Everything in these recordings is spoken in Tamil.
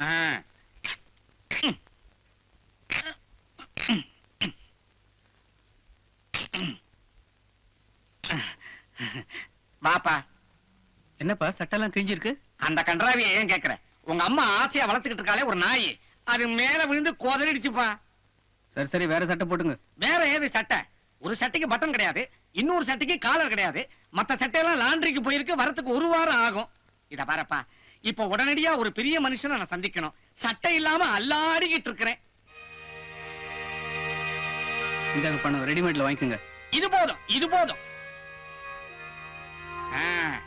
ஆ. வாப்பா. என்னப்பா சட்டெல்லாம் கிழிஞ்சிருக்கு? அந்த கன்றாவியை ஏன் கேக்குற? உங்க அம்மா ஆசையா வளர்த்துக்கிட்டு இருக்காளே ஒரு நாய். அது மேல விழுந்து கோதறிடுச்சுப்பா. சரி சரி வேற சட்டை போட்டுங்க. வேற ஏது சட்டை? ஒரு சட்டைக்கு பட்டன் கிடையாது இன்னொரு சட்டைக்கு காலர் கிடையாது. மத்த சட்டையெல்லாம் லாண்டரிக்கு போயிருக்கு வரத்துக்கு ஒரு வாரம் ஆகும். இத பாருப்பா இப்ப உடனடியா ஒரு பெரிய மனுஷனை நான் சந்திக்கணும். சட்டை இல்லாம அல்லாடிக்கிட்டு இருக்கிறேன். இந்தாங்க பணம் ரெடிமேட்ல வாங்கிக்கோங்க. இது போதும் இது போதும். ஆ,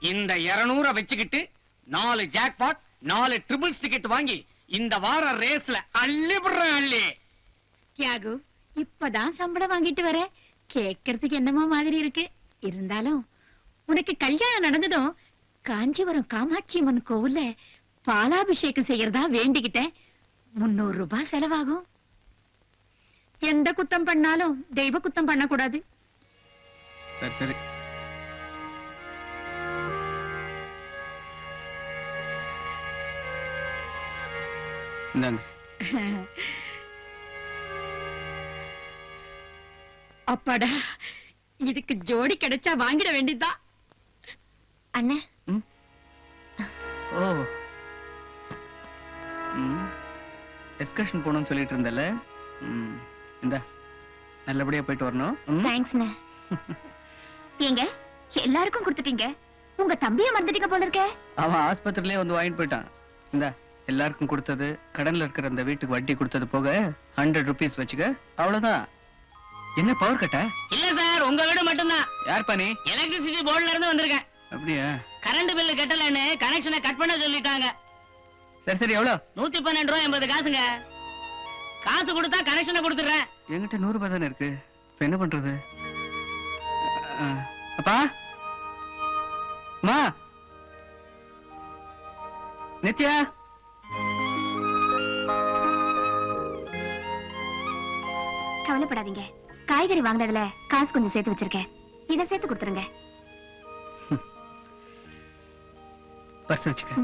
இந்த இருநூற வச்சுக்கிட்டு நாலு ஜாக்பாட் நாலு ட்ரிபிள்ஸ் டிக்கெட் வாங்கி இந்த வார ரேஸ்ல அள்ளி விடுறேன் அள்ளி. தியாகு இப்பதான் சம்பளம் வாங்கிட்டு வர. கேட்கறதுக்கு என்னமோ மாதிரி இருக்கு. இருந்தாலும் உனக்கு கல்யாணம் நடந்ததும் காஞ்சிபுரம் காமாட்சி அம்மன் கோவில்ல பாலாபிஷேகம் செய்யறதா வேண்டிக்கிட்டேன். முன்னூறு ரூபாய் செலவாகும். எந்த குத்தம் பண்ணாலும் தெய்வ குத்தம் பண்ணக்கூடாது. சரி சரி. அப்பாடா இதுக்கு ஜோடி கிடைச்சா வாங்கிட வேண்டியதுதான். அண்ணே. ஓ. ம். எஸ்கர்ஷன் போகணும்னு சொல்லிட்டு இருந்தல இந்தா நல்லபடியா போயிட்டு வரணும்? தேங்க்ஸ்ண்ணே ஏங்க எல்லாருக்கும் கொடுத்துட்டீங்க. உங்க தம்பிய மறந்துட்டீங்க போல இருக்கே. அவன் ஆஸ்பத்திரியிலே வந்து வாங்கிட்டு போயிட்டான். இந்தா எல்லாருக்கும் கொடுத்தது கடன்ல இருக்கிற அந்த வீட்டுக்கு வட்டி கொடுத்தது போக ஹண்ட்ரட் ருபீஸ் வச்சுக்க அவ்வளவுதான். என்ன பவர் கட்டா இல்ல சார் உங்க வீடு மட்டும்தான். யார் நீ? எலக்ட்ரிசிட்டி போர்டுல இருந்து வந்திருக்கேன். அப்படியா? கரண்ட் பில்லு கட்டலன்னு கனெக்ஷனை கட் பண்ண சொல்லிட்டாங்க. சரி சரி எவ்வளவு நூத்தி பன்னெண்டு ரூபா எண்பது காசுங்க. காசு கொடுத்தா கனெக்ஷனை கொடுத்துறேன் என்கிட்ட நூறு ரூபாய் தானே இருக்கு. இப்ப என்ன பண்றது? அப்பா? மா நித்யா? கவலைப்படாதீங்க. காய்கறி வாங்கினதுல காசு கொஞ்சம் சேர்த்து வச்சிருக்கேன். இதை சேர்த்து கொடுத்துருங்க. பர்ஸ் வச்சுக்க.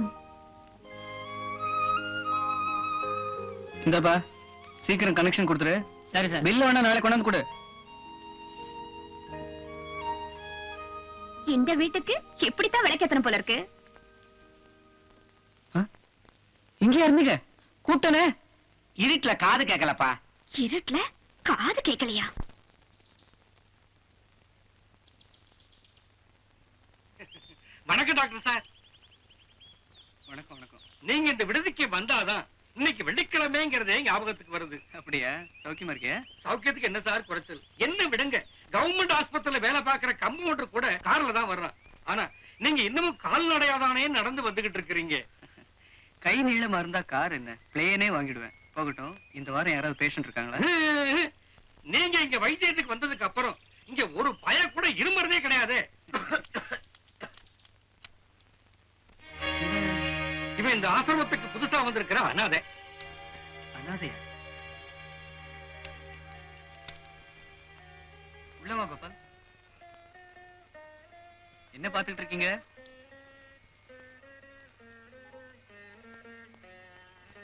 இந்தாப்பா சீக்கிரம் கனெக்ஷன் கொடுத்துரு. சரி சார். பில் வேணா நாளை கொண்டாந்து கொடு. இந்த வீட்டுக்கு எப்படித்தான் விளக்கேத்தணும் போல இருக்கு. இங்கேயா இருந்தீங்க? கூட்டனே? இருட்டுல காது கேட்கலப்பா இருட்டுல காது கேட்கலையா வணக்கம் டாக்டர் சார். வணக்கம் வணக்கம். நீங்க இந்த விடுதிக்கு வந்தாதான் இன்னைக்கு வெள்ளிக்கிழமைங்கிறதே ஞாபகத்துக்கு வருது. அப்படியா? சௌக்கியமா இருக்கியா சௌக்கியத்துக்கு என்ன சார் குறைச்சல்? என்ன விடுங்க? கவர்மெண்ட் ஆஸ்பத்திரியில வேலை பார்க்கிற கம்பவுண்டர் கூட கார்ல தான் வர்றான். ஆனா நீங்க இன்னமும் கால்நடையாதானே நடந்து வந்துகிட்டு இருக்கிறீங்க. கை நீளமா இருந்தா கார் என்ன? பிளேனே வாங்கிடுவேன். போகட்டும். இந்த வாரம் யாராவது பேஷண்ட் இருக்காங்களா? நீங்க இங்க வைத்தியத்துக்கு வந்ததுக்கு அப்புறம் இங்க ஒரு பய கூட இருமறதே கிடையாது. இவன் இந்த ஆசிரமத்துக்கு புதுசா வந்திருக்கிற அனாதை. அனாதையா? உள்ளவா கோபால்? என்ன பாத்துட்டு இருக்கீங்க?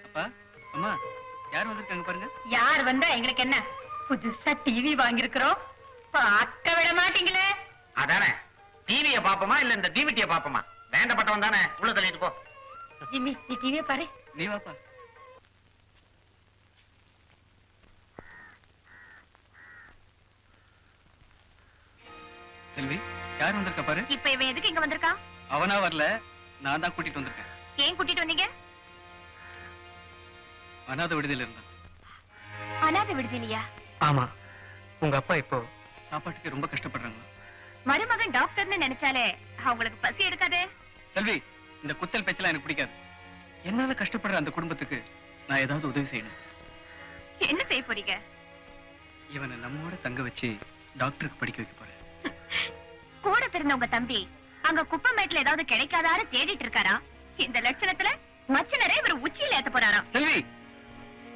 அப்பா அம்மா யார் வந்திருக்காங்க பாருங்க. யார் வந்தா எங்களுக்கு என்ன? புதுசா டிவி வாங்கியிருக்கிறோம். பார்க்க விட மாட்டீங்களே. அதானே. டிவிய பாப்போமா இல்ல இந்த டிவிட்டிய பாப்போமா வேண்டப்பட்டவன் தானே. உள்ள தள்ளிட்டு போ. ஜிம்மி நீ டிவியை பாரு. நீ வாப்பா செல்வி யார் வந்திருக்கா பாரு? இப்ப இவன் எதுக்கு இங்க வந்திருக்கான்? அவனா வரல. நான் தான் கூட்டிட்டு வந்திருக்கேன். ஏன் கூட்டிட்டு வந்தீங்க? அனாதை விடுதலையில இருந்தான். அனாதை விடுதலையா ஆமா. உங்க அப்பா இப்போ சாப்பாட்டுக்கு ரொம்ப கஷ்டப்படுறாங்க. மருமகன் டாக்டர்னு நினைச்சாலே அவங்களுக்கு பசி எடுக்காதே. செல்வி இந்த குத்தல் பேச்செல்லாம் எனக்கு பிடிக்காது. என்னால கஷ்டப்படுற அந்த குடும்பத்துக்கு நான் ஏதாவது உதவி செய்யணும். என்ன செய்ய போறீங்க? இவனை நம்மோட தங்க வச்சு டாக்டருக்கு படிக்க வைக்க போறேன். கூட பிறந்த உங்க தம்பி அங்க குப்பமேட்ல ஏதாவது கிடைக்காதாரு தேடிட்டு இருக்காரா? இந்த லட்சணத்துல மச்சனரே இவர் உச்சியில ஏத்த போறாராம். செல்வி!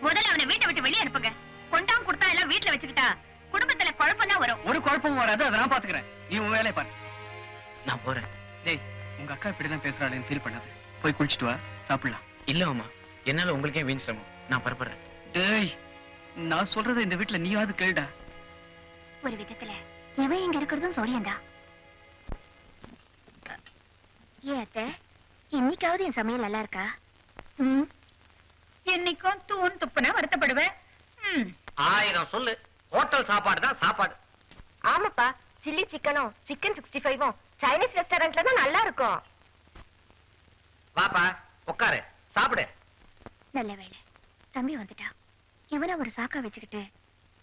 முதல்ல அவனை வீட்டை விட்டு வெளியே அனுப்புங்க. கொண்டாம் கொடுத்தா எல்லாம் வீட்டுல வச்சுக்கிட்டா குடும்பத்துல குழப்பம் தான் வரும். ஒரு குழப்பமும் வராது அதை நான் பாத்துக்கிறேன். நீ உன் வேலையை பாரு. நான் போறேன். டேய் உங்க அக்கா இப்படி எல்லாம் பேசுறாளேன்னு ஃபீல் பண்ணாது. போய் குளிச்சிட்டு வா சாப்பிடலாம். இல்ல மாமா என்னால உங்களுக்கே வீண் சிரமம். நான் பரப்படுறேன் டேய் நான் சொல்றதை இந்த வீட்டுல நீயாவது கேளுடா. ஒரு விதத்துல இவன் இங்க இருக்கிறதும் சோழியந்தா ஏன் அத்தை இன்னைக்காவது என் சமையல் நல்லா இருக்கா? ம். என்னைக்கும் தூண் துப்புனா வருத்தப்படுவேன். ம். ஆயிரம் சொல்லு. ஹோட்டல் சாப்பாடு தான் சாப்பாடு. ஆமாப்பா சில்லி சிக்கனும் சிக்கன் சிக்ஸ்டி ஃபைவும் சைனீஸ் ரெஸ்டாரண்ட்ல தான் நல்லா இருக்கும் வாப்பா உட்காரு சாப்பிடு. நல்ல வேளை. தம்பி வந்துட்டா. இவனை ஒரு சாக்கா வச்சுக்கிட்டு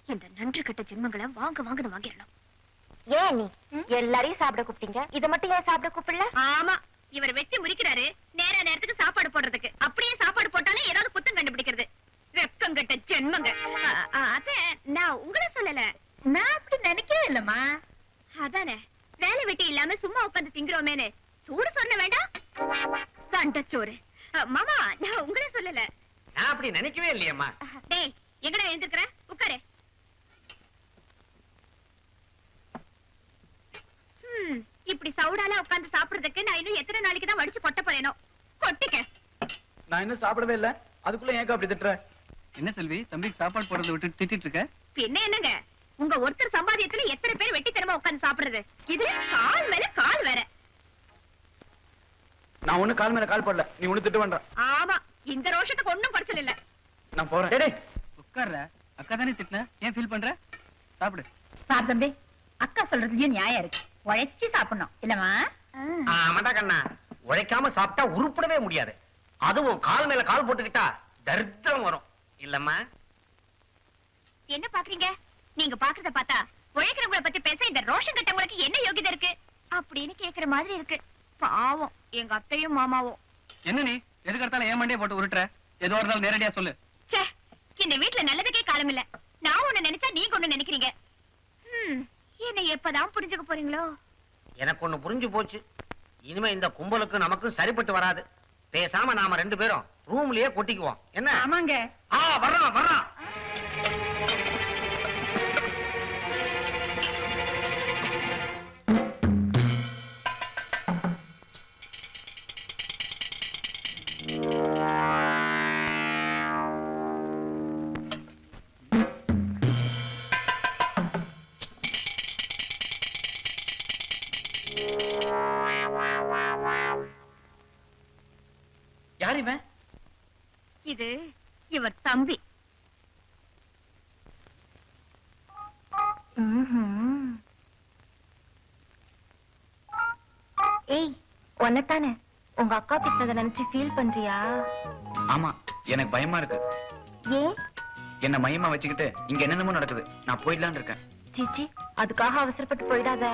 இந்த நன்றி கட்ட ஜென்மங்களை வாங்க வாங்கன்னு வாங்கிடணும். ஏன் நீ? எல்லாரையும் சாப்பிட கூப்பிட்டீங்க. இத மட்டும் ஏன் சாப்பிட கூப்பிடல? ஆமா இவர் வெட்டி முறிக்கிறாரு. சாப்பிடவே இல்ல. அதுக்குள்ள ஏன் அப்படி திட்டுற? என்ன செல்வி தம்பிக்கு சாப்பாடு போடுறதை விட்டு திட்டிட்டு இருக்க? பின்ன என்னங்க? உங்க ஒருத்தர் சம்பாதியத்துல எத்தனை பேர் வெட்டித்தனமா உட்கார்ந்து சாப்பிடுறது? இதுல கால் மேல கால் வேற. நான் ஒண்ணு கால் மேல கால் போடல. நீ ஒண்ணு திட்டு வேண்டாம் ஆமா இந்த ரோஷத்துக்கு ஒண்ணும் குறைச்சல் இல்ல. நான் போறேன். டேய், டேய். உட்கார்ற. அக்கா தானே திட்டின? ஏன் ஃபீல் பண்ற? சாப்பிடு. சார் தம்பி அக்கா சொல்றதுலயும் நியாயம் இருக்கு? உழைச்சி சாப்பிடணும். இல்லமா ஆமாடா கண்ணா. உழைக்காம சாப்பிட்டா உருப்படவே முடியாது. அதுவும் கால் மேல கால் போட்டுக்கிட்டா தரித்திரம் வரும். இல்லம்மா. என்ன பாக்குறீங்க? நீங்க பாக்குறத பார்த்தா உழைக்கிறவங்கள பத்தி பேச இந்த ரோஷன் கட்டவங்களுக்கு என்ன யோகிதை இருக்கு? அப்படின்னு கேக்குற மாதிரி இருக்கு. பாவம். எங்க அத்தையும் மாமாவும். என்ன நீ? எதுக்கு எடுத்தாலும் ஏன் மண்டையை போட்டு உருட்டுற? எதுவா இருந்தாலும் நேரடியா சொல்லு. ச்சே இந்த வீட்ல நல்லதுக்கே காலம் இல்ல. நான் ஒண்ணு நினைச்சா நீங்க ஒண்ணு நினைக்கிறீங்க. என்னை எப்பதான் புரிஞ்சுக்க போறீங்களோ? எனக்கு ஒண்ணு புரிஞ்சு போச்சு. இனிமே இந்த கும்பலுக்கு நமக்கும் சரிப்பட்டு வராது. பேசாம நாம ரெண்டு பேரும் ரூம்லயே கொட்டிக்குவோம். என்ன? ஆமாங்க. ஆ வர்றான் வர்றான் யார் இவன்? இது இவர் தம்பி. ஏய் ஒன்னதானே உங்க அக்கா திட்டத நினைச்சு ஃபீல் பண்றியா? ஆமா எனக்கு பயமா இருக்கு. ஏன்? என்ன மையமா வச்சுக்கிட்டு இங்க என்னென்னமோ நடக்குது. நான் போயிடலான்னு இருக்கேன். சிச்சி அதுக்காக அவசரப்பட்டு போயிடாத.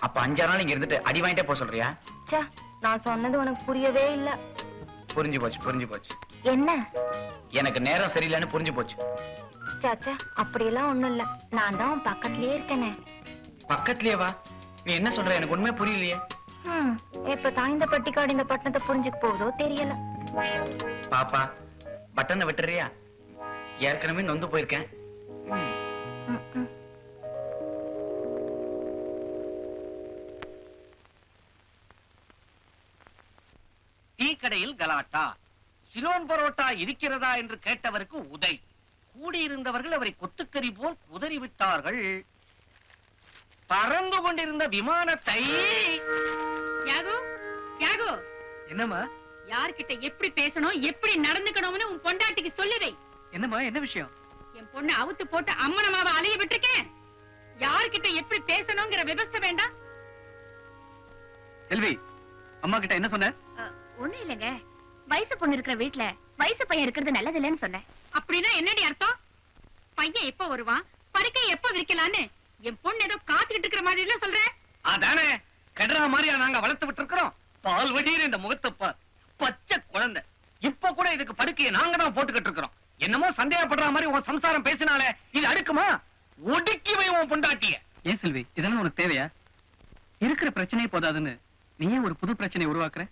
அப்ப அஞ்சாறு நாள் இங்க இருந்துட்டு அடி வாங்கிட்டே போக சொல்றியா? ச்சே நான் சொன்னது உனக்கு புரியவே இல்ல. புரிஞ்சு போச்சு புரிஞ்சு போச்சு. என்ன? எனக்கு நேரம் சரியில்லைன்னு புரிஞ்சு போச்சு. சாச்சா அப்படியெல்லாம் ஒண்ணும் இல்ல. நான் தான் உன் பக்கத்துலயே இருக்கேனே. பக்கத்துலயே வா. நீ என்ன சொல்ற? எனக்கு உண்மை புரியலையே. ஹம், எப்ப தான் இந்த பட்டிக்காடு இந்த பட்டணத்தை புரிஞ்சுக்க போகுதோ தெரியல. பாப்பா பட்டனை விட்டுறியா? ஏற்கனவே நொந்து போயிருக்கேன். ம், டீ கடையில் கலாட்டா. சிலோன் பரோட்டா இருக்கிறதா என்று கேட்டவருக்கு உதை. கூடியிருந்தவர்கள் அவரை கொத்துக்கறி போல் குதறி விட்டார்கள் பறந்து கொண்டிருந்த விமானத்தை யாகு? யாகு? என்னம்மா? யார்கிட்ட எப்படி பேசணும் எப்படி நடந்துக்கணும்னு உன் பொண்டாட்டிக்கு சொல்லி வை என்னம்மா என்ன விஷயம்? என் பொண்ணு அவுத்து போட்டு அம்மனமாவ அலைய விட்டுருக்கேன். யார்கிட்ட எப்படி பேசணுங்கிற விவஸ்தை வேண்டாம். செல்வி அம்மா கிட்ட என்ன சொன்ன? ஒண்ணும் இல்லைங்க. வயசு பொண்ணு இருக்கிற வீட்ல வயசு பையன் இருக்கிறது நல்லது இல்லைன்னு சொன்னேன். அப்படின்னா என்னடி அர்த்தம்? பையன் எப்ப வருவான்? படுக்கை எப்ப விரிக்கலான்னு? என் பொண்ணு ஏதோ காத்துக்கிட்டு இருக்கிற மாதிரி எல்லாம் சொல்ற? அதானே? கெடுறா மாதிரியா நாங்க வளர்த்து விட்டு இருக்கிறோம் பால் வடிகிற இந்த முகத்தை பார். பச்சை குழந்தை. இப்ப கூட இதுக்கு படுக்கையை நாங்க தான் போட்டுக்கிட்டு இருக்கிறோம். என்னமோ சந்தேகப்படுற மாதிரி உன் சம்சாரம் பேசினாலே இது அடுக்குமா? ஒடுக்கி வை உன் பொண்டாட்டிய. ஏன் செல்வி இதெல்லாம் உனக்கு தேவையா? இருக்கிற பிரச்சனையே போதாதுன்னு நீ ஏன் ஒரு புது பிரச்சனையை உருவாக்குற?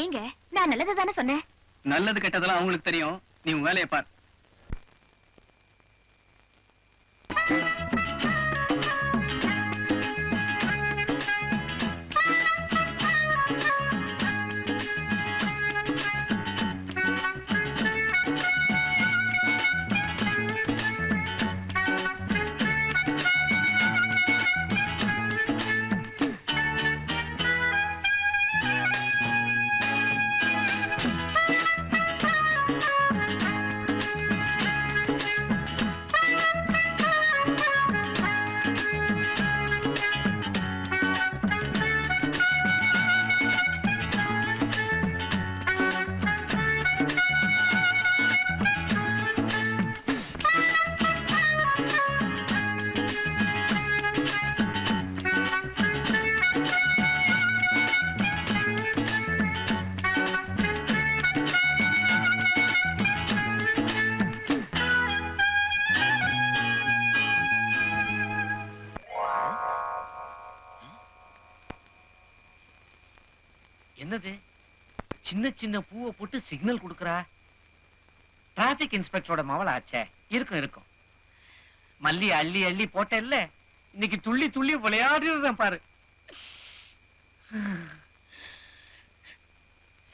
ஏங்க நான் நல்லது தானே சொன்னேன்? நல்லது கெட்டதெல்லாம் அவங்களுக்கு தெரியும். நீ உன் வேலையை பார். என்னது? சின்ன சின்ன பூவை போட்டு சிக்னல் கொடுக்கறா? டிராபிக் இன்ஸ்பெக்டரோட மவளாச்சே இருக்கும் இருக்கும். மல்லி அள்ளி அள்ளி போட்டேல்ல இன்னைக்கு துள்ளி துள்ளி விளையாடுறேன் பாரு.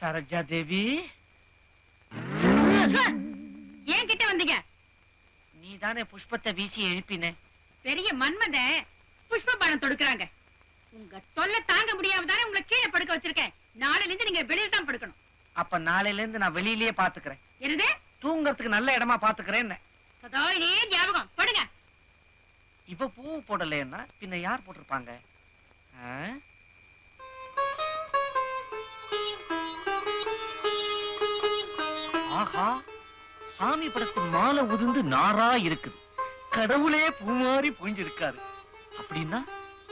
சரோஜா தேவி? ஏன் கிட்ட வந்தீங்க? நீ தானே புஷ்பத்தை வீசி எழுப்பின. பெரிய மன்மத புஷ்ப பானம் தொடுக்கறாங்க. உங்க தொல்லை தாங்க முடியாம தானே உங்களை கீழே படுக்க வச்சிருக்கேன். நாளைல இருந்து நீங்க வெளியில தான் படுக்கணும். அப்ப நாளையில இருந்து நான் வெளியிலேயே பாத்துக்கிறேன். என்னது? தூங்கறதுக்கு நல்ல இடமா பாத்துக்கிறேன் சதா இதே ஞாபகம்? படுங்க. இவ பூ போடலைன்னா பின்ன யார் போட்டிருப்பாங்க? ஆஹா சாமி படத்து மாலை உதிர்ந்து நாரா இருக்குது. கடவுளே பூ மாதிரி புரிஞ்சிருக்காரு அப்படின்னா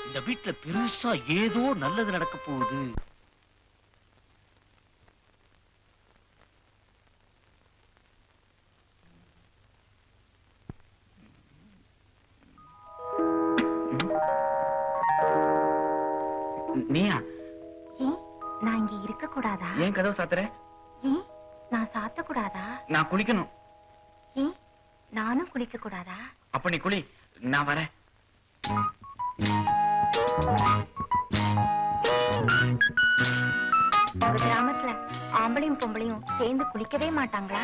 இந்த வீட்டுல பெருசா ஏதோ நல்லது நடக்க போகுது. நீயா? ஏன்? நான் இங்க இருக்க கூடாதா ஏன் கதவு சாத்துற? ஏன்? நான் சாத்த கூடாதா நான் குளிக்கணும். ஏன்? நானும் குளிக்க கூடாதா அப்ப நீ குளி. நான் வரேன். உங்க கிராமத்துல ஆம்பளையும் பொம்பளையும் சேர்ந்து குளிக்கவே மாட்டாங்களா?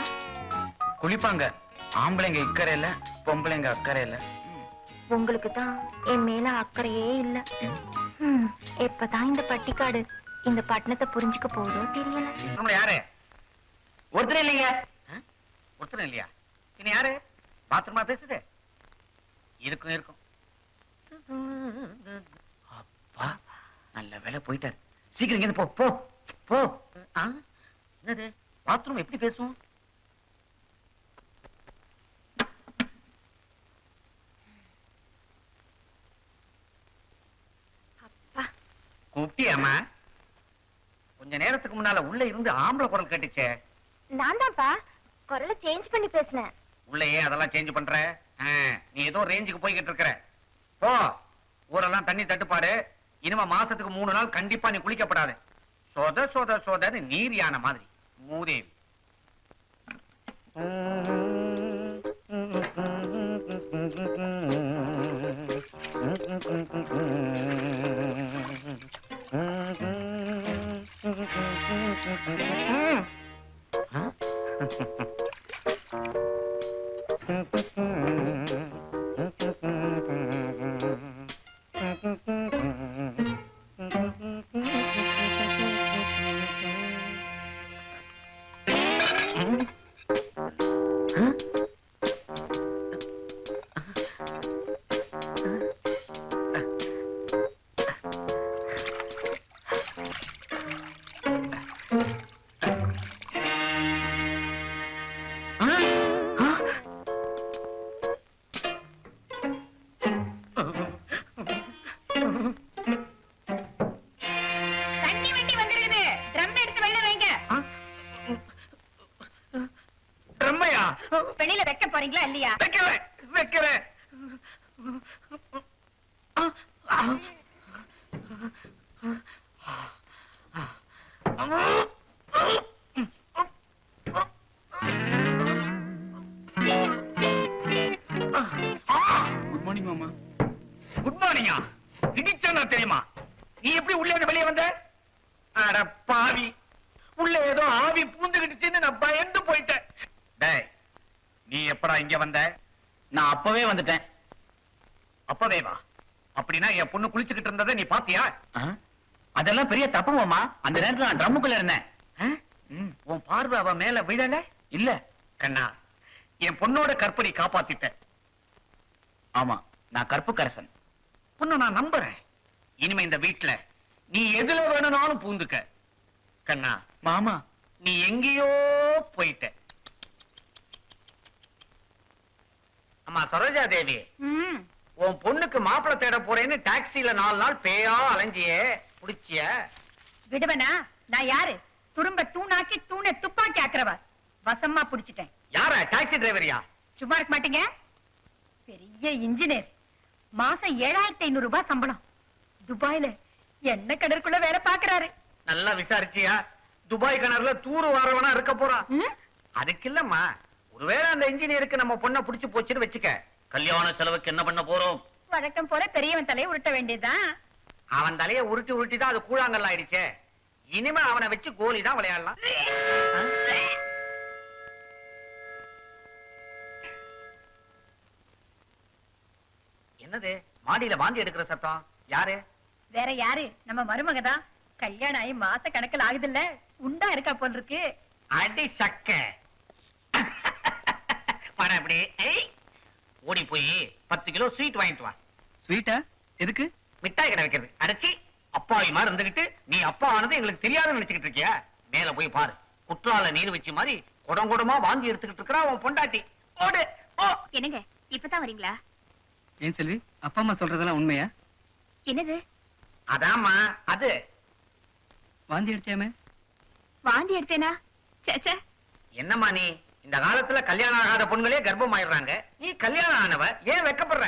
குளிப்பாங்க. ஆம்பளைங்க இக்கறை இல்ல பொம்பளைங்க அக்கறை இல்ல. உங்களுக்கு தான் என் மேல அக்கறையே இல்ல. எப்பதான் இந்த பட்டிக்காடு. இந்த பட்டணத்தை புரிஞ்சுக்க போதோ தெரியல. யாரு? ஒருத்தர் இல்லைங்க. ஒருத்தர் இல்லையா? பின்ன யாரு? பாத்ரூமா பேசுது? இருக்கும் இருக்கும். அப்பா நல்ல வேலை போயிட்டாரு. சீக்கிரம் போ போ போ. பாத்ரூம் எப்படி பேசும்? கூப்பிட்டியாமா கொஞ்ச நேரத்துக்கு முன்னால உள்ள இருந்து ஆம்பளை குரல் கேட்டுச்சே. நான் தான்ப்பா குரலை சேஞ்ச் பண்ணி பேசினேன். உள்ளேயே அதெல்லாம் சேஞ்ச் பண்ற? நீ ஏதோ ரேஞ்சுக்கு போய்கிட்டு இருக்கிற. போ ஊரெல்லாம் தண்ணி தட்டுப்பாடு இனிமே மாசத்துக்கு மூணு நாள் கண்டிப்பா நீ குளிக்கப்படாது. சொத சொத சொதன்னு நீர் யானை மாதிரி. மூதேவி. தண்ணி குட் மார்னிங் மாமா குட் மார்னிங்கா இடிச்சா தெரியுமா? நீ எப்படி உள்ளே இருந்து வெளியே வந்த? அட பாவி. உள்ள ஏதோ ஆவி பூந்துகிட்டுச்சுன்னு நான் பயந்து போயிட்டேன். டேய் நீ எப்படா இங்க வந்த? நான் அப்பவே வந்துட்டேன். என் பொண்ணு குளிச்சுக்கிட்டு இருந்ததை நீ பாத்தியா? அதெல்லாம் பெரிய தப்பு மாமா. அந்த நேரத்துல நான் ட்ரம்முக்குள்ள இருந்தேன். உன் பார்வை அவ மேல விழல? இல்ல. கண்ணா என் பொண்ணோட கற்பனை காப்பாத்திட்ட ஆமா நான் கற்பு கரசன் உன்னை நான் நம்புறேன். இனிமே இந்த வீட்டுல நீ எதுல வேணும்னாலும் பூந்துக்க. கண்ணா மாமா. நீ எங்கேயோ போயிட்ட. அம்மா சரோஜா தேவி. உன் பொண்ணுக்கு மாப்பிள்ளை தேட போறேன்னு டாக்ஸில நாலு நாள் பேயா அலைஞ்சியே. புடிச்சிய? விடுவனா நான் யாரு? துரும்ப தூணாக்கி தூணை துப்பாக்கி ஆக்குறவ. வசமா புடிச்சிட்டேன். யார டாக்ஸி டிரைவரியா? சும்மா இருக்க மாட்டீங்க. பெரிய இன்ஜினியர். மாசம் ஏழாயிரத்தி ஐநூறு ரூபாய் சம்பளம். துபாயில என்ன கடற்குள்ள வேலை பாக்குறாரு நல்லா விசாரிச்சியா? துபாய் கிணறுல தூரு வாரவனா இருக்க போறான்? அதுக்கு இல்லம்மா. ஒருவேளை அந்த இன்ஜினியருக்கு நம்ம பொண்ணை புடிச்சு போச்சுன்னு வச்சுக்க. கல்யாண செலவுக்கு என்ன பண்ண போறோம்? வழக்கம் போல பெரியவன் தலையை உருட்ட வேண்டியதுதான். அவன் தலைய உருட்டி உருட்டி தான் அது கூழாங்கல் ஆயிடுச்சே. இனிமே அவனை வச்சு கோலி தான் விளையாடலாம். என்னது? மாடியில வாந்தி எடுக்கிற சத்தம்? யாரு? வேற யாரு? நம்ம மருமக தான் கல்யாணம் ஆகி மாச கணக்கில் ஆகுதுல்ல. உண்டா இருக்கா போல் இருக்கு. அடி சக்க. பட அப்படி. ஏய். ஓடி போய் பத்து கிலோ ஸ்வீட் வாங்கிட்டு வா. ஸ்வீட்டா எதுக்கு? மிட்டாய் கடை வைக்கிறது. அடைச்சி அப்பாவி மாதிரி இருந்துகிட்டு நீ அப்பா ஆனது எங்களுக்கு தெரியாதுன்னு நினைச்சுக்கிட்டு இருக்கியா? மேல போய் பாரு. குற்றால நீர் வச்சு மாதிரி குடம் குடமா வாந்தி எடுத்துக்கிட்டு இருக்கிறா உன் பொண்டாட்டி. ஓடு ஓ என்னங்க இப்பதான் வரீங்களா? ஏன் செல்வி? அப்பா அம்மா சொல்றதெல்லாம் உண்மையா? என்னது? அதாம்மா அது. வாந்தி எடுத்தியாமே வாந்தி எடுத்தேனா? சேச்சே என்னம்மா நீ? இந்த காலத்துல கல்யாணம் ஆகாத பொண்களே கர்ப்பம் ஆயிடுறாங்க நீ கல்யாணம் ஆனவ ஏன் வெக்கப்படுற?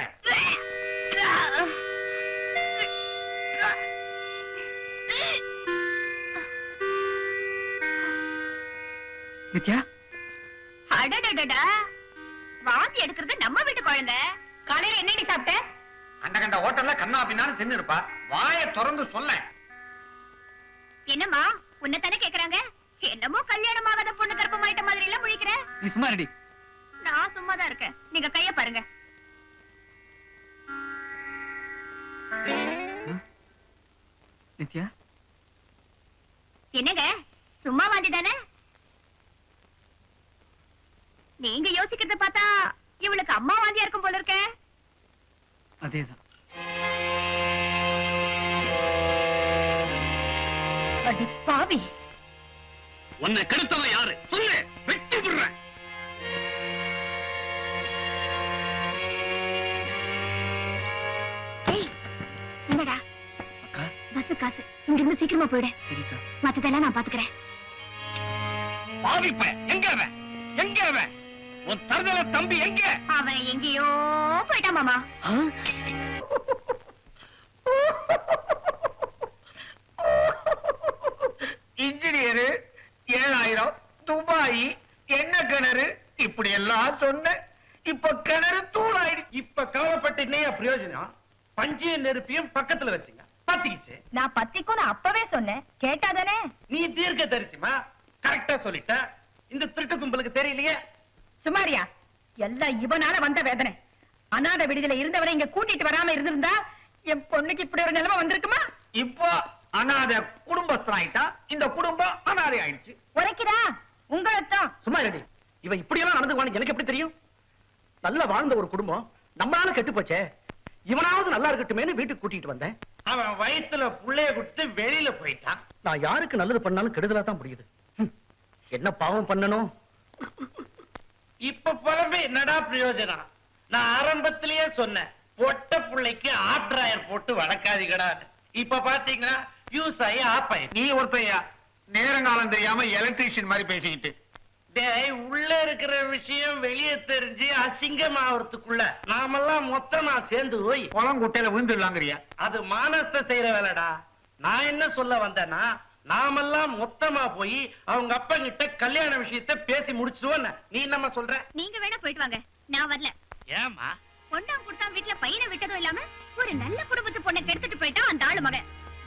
நித்யா? அடடடடா. வாந்தி எடுக்கிறது நம்ம வீட்டு குழந்தை. காலையில என்னடி சாப்பிட்ட? கண்ட கண்ட ஹோட்டல்ல கண்ணா பின்னான்னு தின்னு இருப்பா வாய திறந்து சொல்ல என்னம்மா உன்னை தானே கேக்குறாங்க? என்னமோ கல்யாணம் ஆகாத பொண்ணு கர்ப்பமாயிட்ட மாதிரி எல்லாம் முழிக்கிற? நீ சும்மா ரெடி நான் சும்மா தான் இருக்கேன். நீங்க கைய பாருங்க. நித்யா? என்னங்க? சும்மா வாந்தி தானே நீங்க யோசிக்கிறத பார்த்தா இவளுக்கு அம்மா வாந்தியா இருக்கும் போல இருக்கே. அதேதான். பாவி. உன்னை கெடுத்தவன் யாரு? சொல்லு வெட்டி விடுறேன் என்னடா அக்கா. பஸ் காசு. இங்க இருந்து சீக்கிரமா போயிடு. சரிக்கா. மத்ததெல்லாம் நான் பாத்துக்கிறேன். பாவிப்ப. எங்க அவன்? எங்க அவன்? உன் தருதல தம்பி எங்க? அவன் எங்கேயோ போயிட்டான் மாமா. இன்ஜினியரு ஏழாயிரம் துபாய் என்ன கிணறு? இப்படி எல்லாம் சொன்ன இப்ப கிணறு தூளாயிடுச்சு இப்ப கவலைப்பட்டு என்னையா பிரயோஜனம்? பஞ்சையும் நெருப்பியும் பக்கத்துல வச்சுங்க. பத்திக்கிச்சு. நான் பத்திக்கும் நான் அப்பவே சொன்னேன். கேட்டாதானே நீ தீர்க்க தரிசிமா கரெக்டா சொல்லிட்ட. இந்த திருட்டு கும்பலுக்கு தெரியலையே? சுமாரியா? எல்லாம் இவனால வந்த வேதனை. அநாத விடுதலை இருந்தவரை இங்க கூட்டிட்டு வராம இருந்திருந்தா என் பொண்ணுக்கு இப்படி ஒரு நிலைமை வந்திருக்குமா? இப்போ அனாத குடும்பஸ்தனாயிட்டா இந்த குடும்பம் அனாதை ஆயிடுச்சு. உரைக்குதா? உங்களைத்தான் சும்மா ரெடி இவன் இப்படியெல்லாம் நடந்துக்குவான்னு எனக்கு எப்படி தெரியும்? நல்லா வாழ்ந்த ஒரு குடும்பம் நம்மளால கெட்டு போச்சே. இவனாவது நல்லா இருக்கட்டுமேனு வீட்டுக்கு கூட்டிட்டு வந்தேன். அவன் வயித்துல புள்ளைய கொடுத்து வெளியில போயிட்டான். நான் யாருக்கு நல்லது பண்ணாலும் கெடுதலா தான் புரியுது ஹம். என்ன பாவம் பண்ணணும்? இப்ப புலம்பு என்னடா பிரயோஜனம்? நான் ஆரம்பத்திலேயே சொன்னேன் பொட்ட புள்ளைக்கு ஆப்ட்ராயர் போட்டு வளர்க்காதீங்கடா இப்ப பாத்தீங்களா யூஸ் ஆகி ஆப் ஆயி நீ ஒருத்தையா? நேரங்காலம் தெரியாம எலக்ட்ரீஷியன் மாதிரி பேசிக்கிட்டு. டேய் உள்ள இருக்கிற விஷயம் வெளியே தெரிஞ்சு அசிங்கமாவறதுக்குள்ள நாமெல்லாம் மொத்தமா சேர்ந்து போய் குளம் குட்டையில விழுந்துடலாங்கிறியா? அது மானஸ்த செய்யற வேலைடா. நான் என்ன சொல்ல வந்தேன்னா நாமெல்லாம் மொத்தமா போய் அவங்க அப்பா கிட்ட கல்யாண விஷயத்த பேசி முடிச்சுவோம் நீ என்னம்மா சொல்ற? நீங்க வேணா போயிட்டு வாங்க. நான் வரல. ஏமா பொண்ணாம் கொடுத்தா வீட்டுல பையனை விட்டதும் இல்லாம ஒரு நல்ல குடும்பத்து பொண்ணை கெடுத்துட்டு போயிட்டான் அந்த ஆளு மகன்.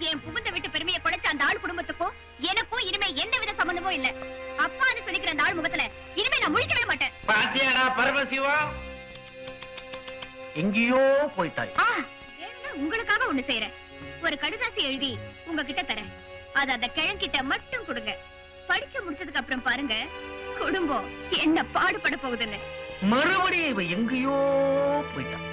என் புகுந்த வீட்டு பெருமையை குடைச்ச அந்த ஆள் குடும்பத்துக்கும் எனக்கும் இனிமே எந்த வித சம்பந்தமும் இல்ல. அப்பான்னு சொல்லிக்கிற அந்த ஆள் முகத்துல இனிமே நான் முழிக்கவே மாட்டேன். பாத்தியாடா பரமசிவம் எங்கேயோ போயிட்டாய். உங்களுக்காக ஒண்ணு செய்யறேன் ஒரு கடுதாசி எழுதி உங்ககிட்ட தரேன். அது அந்த கிழங்கிட்ட மட்டும் கொடுங்க. படிச்சு முடிச்சதுக்கு அப்புறம் பாருங்க குடும்பம் என்ன பாடுபட போகுதுன்னு. மறுபடியும் இவ எங்கேயோ போயிட்டான்